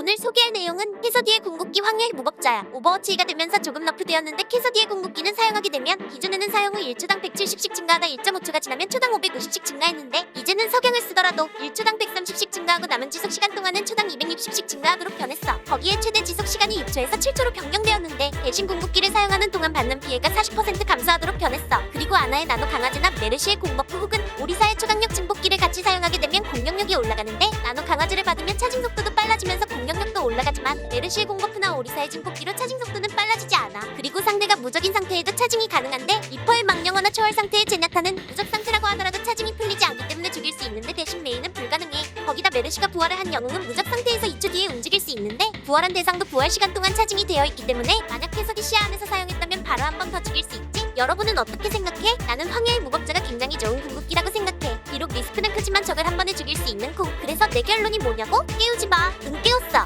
오늘 소개할 내용은 캐서디의 궁극기 황야의 무법자야. 오버워치가 되면서 조금 너프되었는데 캐서디의 궁극기는 사용하게 되면 기존에는 사용 후 1초당 170씩 증가하다 1.5초가 지나면 초당 550씩 증가했는데 이제는 석양을 쓰더라도 1초당 130씩 증가하고 남은 지속 시간 동안은 초당 260씩 증가하도록 변했어. 거기에 최대 지속 시간이 6초에서 7초로 변경되었는데 대신 궁극기를 사용하는 동안 받는 피해가 40% 감소하도록 변했어. 그리고 아나의 나노 강화제나 메르시의 공버프 혹은 오리사의 초강력 증폭기를 같이 사용하게 되면 공격력이 올라가는데 나노 강화제를 받으면 차징 속도도 빨라지면서 공격력도 올라가지만 메르시의 공버프나 오리사의 증폭기로 차징 속도는 빨라지지 않아. 그리고 상대가 무적인 상태에도 차징이 가능한데 리퍼의 망령어나 초월 상태의 제냐타는 무적 상태라고 하더라도 차징이 풀리지 않기 때문에 죽일 수 있는데 대신 메인은 불가능해. 거기다 메르시가 부활을 한 영웅은 무적 상태에서 2초 뒤에 움직일 수 있는데 부활한 대상도 부활 시간 동안 차징이 되어 있기 때문에 만약 해석이 시야 안에서 사용했다면 바로 한 번 더 죽일 수 있지. 여러분은 어떻게 생각해? 나는 황야의 적을 한 번에 죽일 수 있는 궁. 그래서 내 결론이 뭐냐고? 깨우지 마. 응 깨웠어.